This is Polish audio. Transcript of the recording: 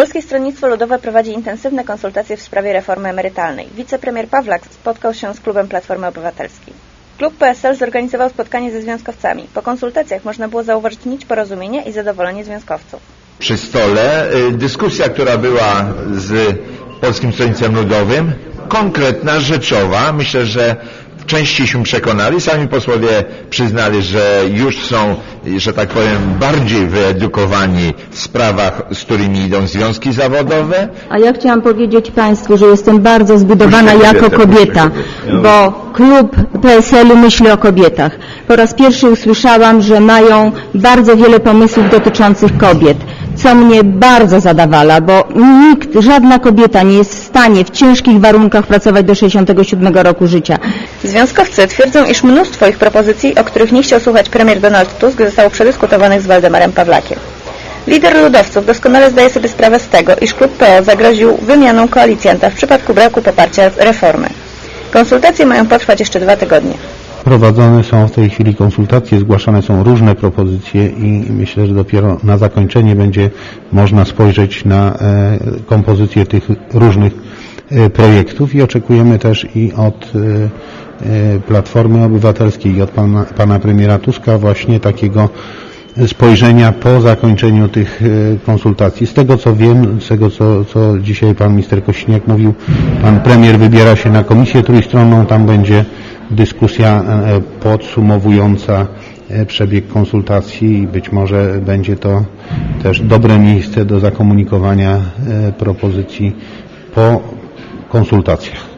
Polskie Stronnictwo Ludowe prowadzi intensywne konsultacje w sprawie reformy emerytalnej. Wicepremier Pawlak spotkał się z klubem Platformy Obywatelskiej. Klub PSL zorganizował spotkanie ze związkowcami. Po konsultacjach można było zauważyć nić porozumienia i zadowolenie związkowców. przy stole. Y, Dyskusja, która była z Polskim Stronnictwem Ludowym, konkretna, rzeczowa. Myślę, że w części się przekonali. Sami posłowie przyznali, że już są, że tak powiem, bardziej wyedukowani w sprawach, z którymi idą związki zawodowe. A ja chciałam powiedzieć Państwu, że jestem bardzo zbudowana jako kobietę, kobieta, bo klub PSL-u myśli o kobietach. Po raz pierwszy usłyszałam, że mają bardzo wiele pomysłów dotyczących kobiet, co mnie bardzo zadawala, bo nikt, żadna kobieta nie jest w stanie w ciężkich warunkach pracować do 67 roku życia. Związkowcy twierdzą, iż mnóstwo ich propozycji, o których nie chciał słuchać premier Donald Tusk, zostało przedyskutowanych z Waldemarem Pawlakiem. Lider ludowców doskonale zdaje sobie sprawę z tego, iż klub PO zagroził wymianą koalicjanta w przypadku braku poparcia reformy. Konsultacje mają potrwać jeszcze dwa tygodnie. Prowadzone są w tej chwili konsultacje, zgłaszane są różne propozycje i myślę, że dopiero na zakończenie będzie można spojrzeć na e, kompozycję tych różnych e, projektów i oczekujemy też i od e, Platformy Obywatelskiej i od pana, pana premiera Tuska właśnie takiego spojrzenia po zakończeniu tych konsultacji. Z tego co wiem, z tego co, co dzisiaj pan minister Kośniak mówił, pan premier wybiera się na komisję trójstronną, tam będzie dyskusja e, podsumowująca e, przebieg konsultacji i być może będzie to też dobre miejsce do zakomunikowania e, propozycji po konsultacjach.